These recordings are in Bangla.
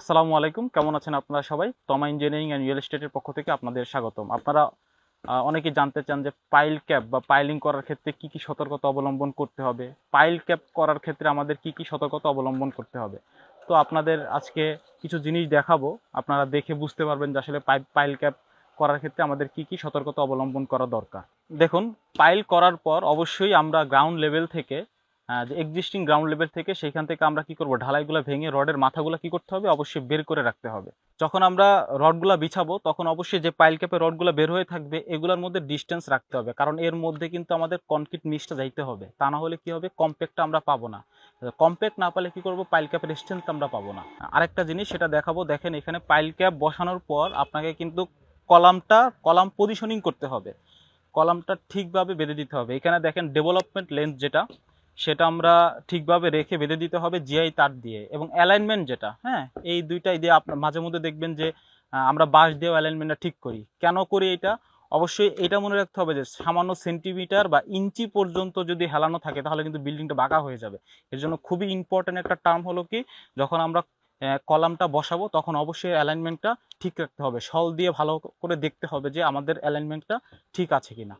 আসসালামু আলাইকুম। কেমন আছেন আপনারা সবাই? তমা ইঞ্জিনিয়ারিং অ্যান্ড রিয়েল এস্টেটের পক্ষ থেকে আপনাদের স্বাগতম। আপনারা আহ, অনেকেই জানতে চান যে পাইল ক্যাপ বা পাইলিং করার ক্ষেত্রে কি কি সতর্কতা অবলম্বন করতে হবে? পাইল ক্যাপ করার ক্ষেত্রে আমাদের কি কি সতর্কতা অবলম্বন করতে হবে? তো আপনাদের আজকে কিছু জিনিস দেখাবো। আপনারা দেখে বুঝতে পারবেন যে আসলে পাইপ পাইল ক্যাপ করার ক্ষেত্রে আমাদের কি কি সতর্কতা অবলম্বন করা দরকার। দেখুন পাইল করার পর অবশ্যই আমরা গ্রাউন্ড লেভেল থেকে যে এক্সিস্টিং গ্রাউন্ড লেভেল থেকে সেখান থেকে আমরা কি করব? ঢালাইগুলো ভেঙে রডের মাথাগুলো কি করতে হবে? অবশ্যই বের করে রাখতে হবে। যখন আমরা রডগুলো বিছাবো, তখন অবশ্যই যে পাইল ক্যাপে রডগুলো বের হয়ে থাকবে, এগুলোর মধ্যে ডিস্টেন্স রাখতে হবে। কারণ এর মধ্যে কিন্তু আমাদের কনক্রিট মিক্সটা যাইতে হবে। তা না হলে কি হবে? কম্প্যাক্টটা আমরা পাবো না। কম্প্যাক্ট না পেলে কি করব? পাইল ক্যাপের স্ট্রেংথ আমরা পাবো না। আরেকটা জিনিস সেটা দেখাবো। দেখেন এখানে পাইল ক্যাপ বসানোর পর আপনাকে কিন্তু কলামটা, কলাম পজিশনিং করতে হবে। কলামটা ঠিকভাবে বেঁধে দিতে হবে। এখানে দেখেন ডেভেলপমেন্ট লেন্থ যেটা সেটা আমরা ঠিকভাবে রেখে বেঁধে দিতে হবে জিআই তার দিয়ে। এবং অ্যালাইনমেন্ট যেটা হ্যাঁ এই দুইটাই দিয়ে আপনার মাঝে মধ্যে দেখবেন যে আমরা বাঁশ দিয়েও অ্যালাইনমেন্টটা ঠিক করি। কেন করি এটা? অবশ্যই এটা মনে রাখতে হবে যে, সামান্য সেন্টিমিটার বা ইঞ্চি পর্যন্ত যদি হেলানো থাকে, তাহলে কিন্তু বিল্ডিংটা বাঁকা হয়ে যাবে। এর জন্য খুবই ইম্পর্ট্যান্ট একটা টার্ম হলো কি, যখন আমরা কলামটা বসাবো, তখন অবশ্যই অ্যালাইনমেন্টটা ঠিক রাখতে হবে। সল দিয়ে ভালো করে দেখতে হবে যে, আমাদের অ্যালাইনমেন্টটা ঠিক আছে কিনা।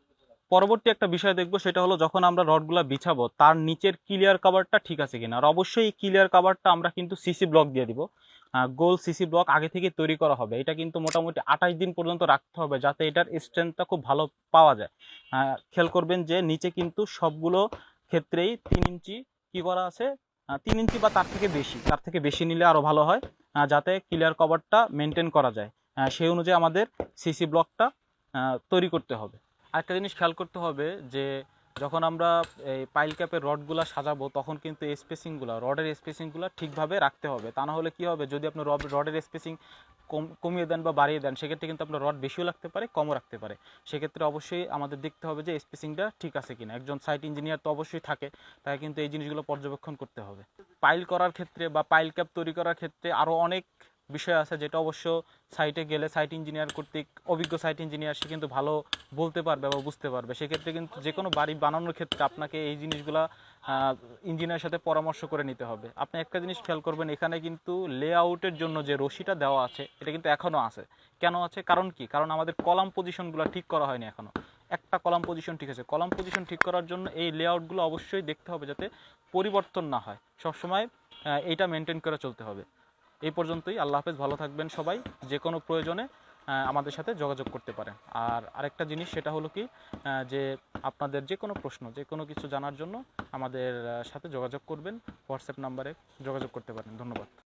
পরবর্তী একটা বিষয় দেখব, সেটা হলো যখন আমরা রডগুলা বিছাবো, তার নিচের ক্লিয়ার কাভারটা ঠিক আছে কিনা? আর অবশ্যই এই ক্লিয়ার কাভারটা আমরা কিন্তু সিসি ব্লক দিয়ে দিব। গোল সিসি ব্লক আগে থেকে তৈরি করা হবে। এটা কিন্তু মোটামুটি আঠাশ দিন পর্যন্ত রাখতে হবে, যাতে এটার স্ট্রেংথটা খুব ভালো পাওয়া যায়। খেয়াল করবেন যে নিচে কিন্তু সবগুলো ক্ষেত্রেই তিন ইঞ্চি কি করা আছে? তিন ইঞ্চি বা তার থেকে বেশি, তার থেকে বেশি নিলে আরও ভালো হয় যাতে ক্লিয়ার কভারটা মেনটেন করা যায়। সেই অনুযায়ী আমাদের সিসি ব্লকটা তৈরি করতে হবে। আরেকটা জিনিস খেয়াল করতে হবে যে যখন আমরা এই পাইল ক্যাপের রডগুলো সাজাবো, তখন কিন্তু স্পেসিংগুলো রডের স্পেসিংগুলো ঠিকভাবে রাখতে হবে। তা না হলে কি হবে? যদি আপনি রড রডের স্পেসিং কম, কমিয়ে দেন বা বাড়িয়ে দেন, সেক্ষেত্রে কিন্তু আপনার রড বেশিও লাগতে পারে, কমও রাখতে পারে। সেক্ষেত্রে অবশ্যই আমাদের দেখতে হবে যে স্পেসিংটা ঠিক আছে কিনা। একজন সাইট ইঞ্জিনিয়ার তো অবশ্যই থাকে তাই কিন্তু এই জিনিসগুলো পর্যবেক্ষণ করতে হবে। পাইল করার ক্ষেত্রে বা পাইল ক্যাপ তৈরি করার ক্ষেত্রে আরও অনেক বিষয় আছে যেটা অবশ্য সাইটে গেলে সাইট ইঞ্জিনিয়ার কর্তৃক, অভিজ্ঞ সাইট ইঞ্জিনিয়ার সে কিন্তু ভালো বলতে পারবে বা বুঝতে পারবে। সেক্ষেত্রে কিন্তু যে কোনো বাড়ি বানানোর ক্ষেত্রে আপনাকে এই জিনিসগুলা ইঞ্জিনিয়ারের সাথে পরামর্শ করে নিতে হবে। আপনি একটা জিনিস খেয়াল করবেন, এখানে কিন্তু লেআউটের জন্য যে রশিটা দেওয়া আছে, এটা কিন্তু এখনও আছে। কেন আছে? কারণ কি? কারণ আমাদের কলাম পজিশনগুলো ঠিক করা হয়নি এখনও একটা কলাম পজিশন ঠিক আছে। কলাম পজিশন ঠিক করার জন্য এই লেআউটগুলো অবশ্যই দেখতে হবে যাতে পরিবর্তন না হয়। সবসময় এইটা মেনটেন করে চলতে হবে। এই পর্যন্তই। আল্লাহ হাফেজ, ভালো থাকবেন সবাই। যে কোনো প্রয়োজনে আমাদের সাথে যোগাযোগ করতে পারেন। আর আরেকটা জিনিস, সেটা হলো কি যে আপনাদের যে কোনো প্রশ্ন, যে কোনো কিছু জানার জন্য আমাদের সাথে যোগাযোগ করবেন। হোয়াটসঅ্যাপ নাম্বারে যোগাযোগ করতে পারেন। ধন্যবাদ।